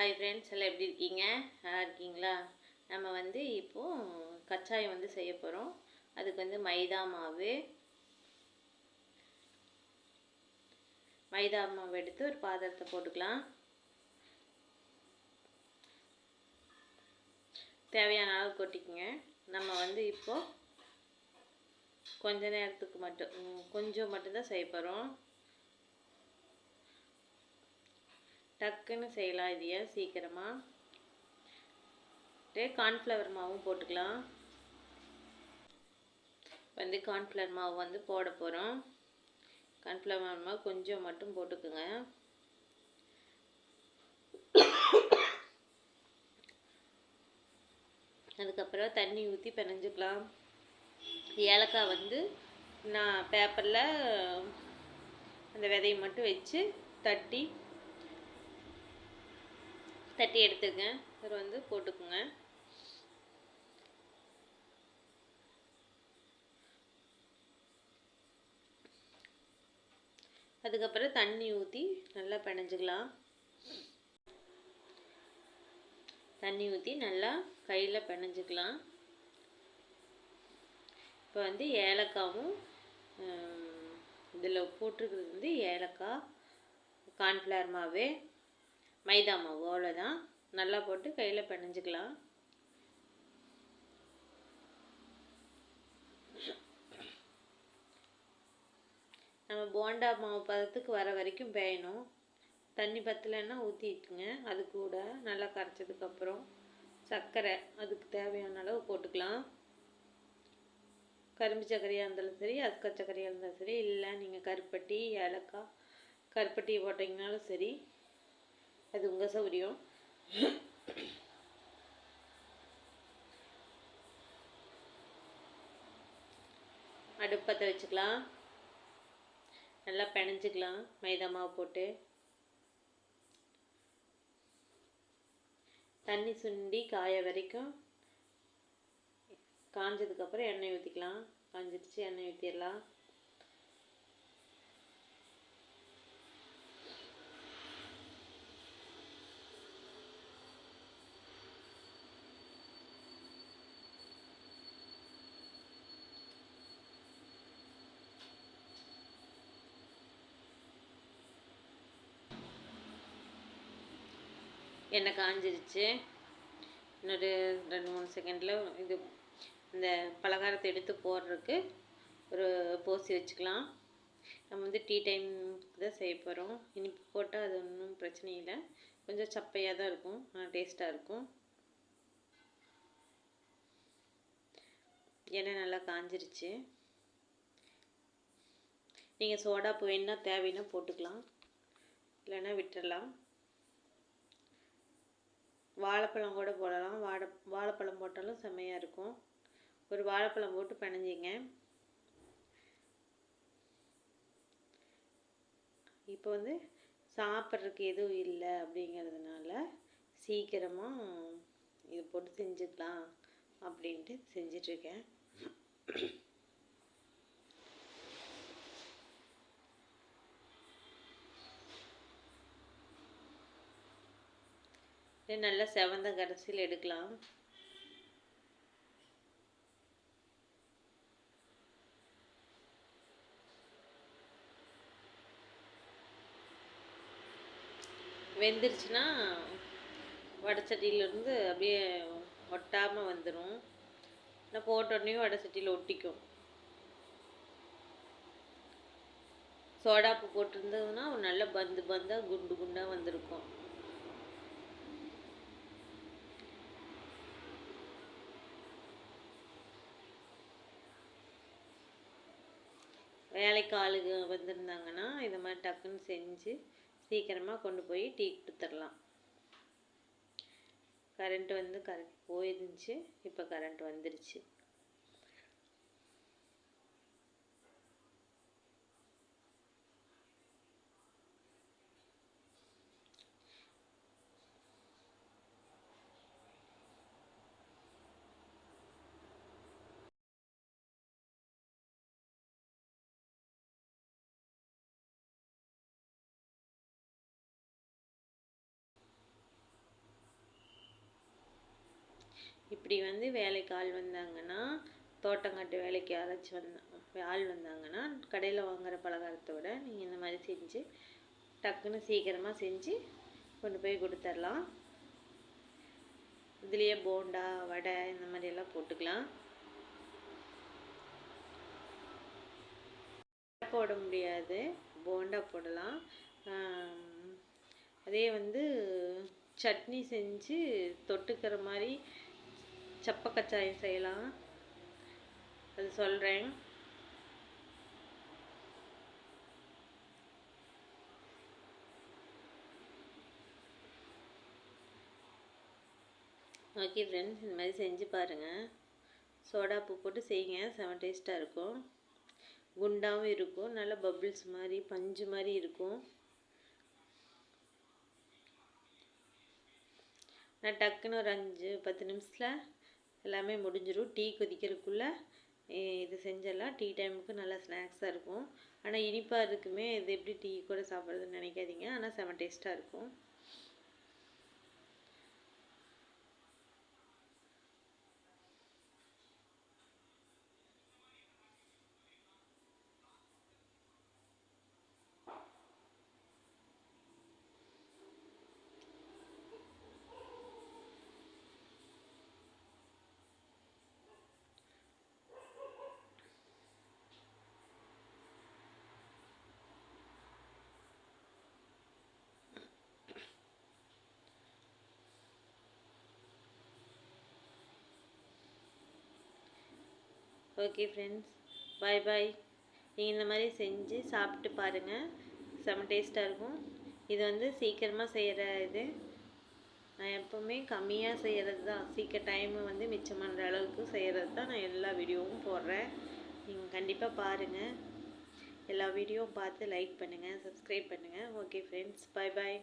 Hi friends எல்லாம் எப்படி இருக்கீங்க? நல்லா இருக்கீங்களா? நம்ம வந்து இப்போது கச்சாயம் வந்து செய்ய போகிறோம் அதுக்கு வந்து மைதா மாவு. மைதா மாவு எடுத்து ஒரு பாத்திரத்தை போட்டுக்கலாம். தேவையான அளவு கொட்டிக்கங்க. நம்ம வந்து இப்போது கொஞ்ச நேரத்துக்கு மட்டும் கொஞ்சம் மட்டும்தான் செய்ய போகிறோம் டக்குன்னு செய்யலாம் இதைய சீக்கிரமாக கார்ன்ஃப்ளவர் மாவும் போட்டுக்கலாம். வந்து கார்ன்ஃப்ளவர் மாவு வந்து போட போகிறோம் கார்ன்ஃப்ளவர் மாவு கொஞ்சம் மட்டும் போட்டுக்குங்க. அதுக்கப்புறம் தண்ணி ஊற்றி பிணைஞ்சுக்கலாம் ஏலக்காய் வந்து நான் பேப்பரில் அந்த விதையை மட்டும் வச்சு தட்டி தட்டி எடுத்துக்கங்க. அப்புறம் வந்து போட்டுக்குங்க. அதுக்கப்புறம் தண்ணி ஊற்றி நல்லா பிணைஞ்சிக்கலாம். தண்ணி ஊற்றி நல்லா கையில் பிணைஞ்சிக்கலாம். இப்போ வந்து ஏலக்காவும் இதில் போட்டிருக்கிறது வந்து ஏலக்காய் கார்ன்ஃப்ளவர் மாவு. மைதா மாவு அவ்வளோதான். நல்லா போட்டு கையில் பிணைஞ்சிக்கலாம். நம்ம போண்டா மாவு பதத்துக்கு வர வரைக்கும் பேயணும். தண்ணி பத்தலைன்னா ஊற்றிட்டுங்க அது கூட நல்லா கரைச்சதுக்கப்புறம் சர்க்கரை அதுக்கு தேவையான அளவு போட்டுக்கலாம். கரும்பு சர்க்கரையாக இருந்தாலும் சரி அஸ்கா சர்க்கரையாக இருந்தாலும் சரி இல்லை நீங்கள் கருப்பட்டி ஏலக்காய் கருப்பட்டி போட்டிங்கனாலும் சரி அது உங்கள் சௌரியம். அடுப்பத்தை வச்சுக்கலாம். நல்லா பிணைஞ்சிக்கலாம். மைதா மாவு போட்டு. தண்ணி சுண்டி காய வரைக்கும் காஞ்சதுக்கப்புறம் எண்ணெய் ஊற்றிக்கலாம் காஞ்சிடுச்சு எண்ணெய் ஊற்றிடலாம் எண்ணெய் காஞ்சிருச்சு? இன்னொரு ரெண்டு மூணு செகண்டில் இது இந்த பலகாரத்தை எடுத்து போடுறதுக்கு ஒரு போசி வச்சுக்கலாம். நம்ம வந்து டீ டைமுக்கு தான் செய்ய போகிறோம் இனிப்பு போட்டால் அது ஒன்றும் பிரச்சனை இல்லை. கொஞ்சம் சப்பையாக தான் இருக்கும். ஆனால் டேஸ்ட்டாக இருக்கும். எண்ணெய் நல்லா காஞ்சிருச்சு. நீங்கள் சோடா வேணுன்னா தேவைன்னா போட்டுக்கலாம். இல்லைன்னா விட்டுடலாம் வாழைப்பழம் கூட போடலாம். வாழை வாழைப்பழம் போட்டாலும் செம்மையாக இருக்கும். ஒரு வாழைப்பழம் போட்டு பிணைஞ்சிங்க. இப்போ வந்து சாப்பிட்றதுக்கு எதுவும் இல்லை அப்படிங்கிறதுனால சீக்கிரமாக இது போட்டு செஞ்சுக்கலாம் அப்படின்ட்டு செஞ்சிட்ருக்கேன் நல்லா செவந்த கடைசியில் எடுக்கலாம். வெந்துருச்சுன்னா வடைச்சட்டியிலேருந்து அப்படியே ஒட்டாமல் வந்துடும் நான் போட்டோடனே வடைச்சட்டியில் ஒட்டிக்கும். சோடாப்பு போட்டிருந்ததுன்னா நல்ல பந்து பந்தாக குண்டு குண்டாக வந்திருக்கும். வேலைக்கு ஆளுங்க வந்திருந்தாங்கன்னா இது மாதிரி டக்குன்னு செஞ்சு சீக்கிரமாக கொண்டு போய் டீ கொடுத்துடலாம் கரண்ட் வந்து கரெக்ட் போயிருந்துச்சு. இப்போ கரண்ட் வந்துருச்சு. இப்படி வந்து வேலைக்கு ஆள் வந்தாங்கன்னா தோட்டங்காட்டு வேலைக்கு யாராச்சும் வந்தா ஆள் வந்தாங்கன்னா கடையில் வாங்குகிற பலகாரத்தை விட நீங்கள் இந்த மாதிரி செஞ்சு டக்குன்னு சீக்கிரமாக செஞ்சு கொண்டு போய் கொடுத்துர்லாம். இதுலேயே போண்டா வடை இந்த மாதிரி எல்லாம் போட்டுக்கலாம். போட முடியாது. போண்டா போடலாம். அதே வந்து சட்னி செஞ்சு தொட்டுக்கிற மாதிரி சப்ப கச்சாயம் செய்யலாம். அது சொல்கிறேன் ஓகே ஃப்ரெண்ட்ஸ் இந்த மாதிரி செஞ்சு பாருங்கள் சோடா பூ போட்டு செய்யுங்க செம டேஸ்ட்டாக இருக்கும். குண்டாகவும் இருக்கும் நல்ல பபிள்ஸ் மாதிரி பஞ்சு மாதிரி இருக்கும். நான் டக்குன்னு ஒரு அஞ்சு பத்து நிமிஷத்தில் எல்லாமே முடிஞ்சிடும் டீ கொதிக்கிறதுக்குள்ளே இது செஞ்சிடலாம். டீ டைமுக்கு நல்லா ஸ்நாக்ஸாக இருக்கும். ஆனால் இனிப்பாக இருக்குமே இது எப்படி டீ கூட சாப்பிட்றதுன்னு நினைக்காதீங்க. ஆனால் செம டேஸ்ட்டாக இருக்கும். ஓகே ஃப்ரெண்ட்ஸ் பாய் பாய் நீங்கள் இந்த மாதிரி செஞ்சு சாப்பிட்டு பாருங்கள் செம்ம டேஸ்ட்டாக இருக்கும். இது வந்து சீக்கிரமாக செய்கிற இது. நான் எப்போவுமே கம்மியாக செய்கிறது தான். சீக்கிரம் டைமை வந்து மிச்சம் பண்ணுற அளவுக்கு செய்கிறது தான் நான் எல்லா வீடியோவும் போடுறேன். நீங்கள் கண்டிப்பாக பாருங்கள் எல்லா வீடியோவும் பார்த்து லைக் பண்ணுங்கள் சப்ஸ்கிரைப் பண்ணுங்கள் ஓகே ஃப்ரெண்ட்ஸ் பாய் பாய்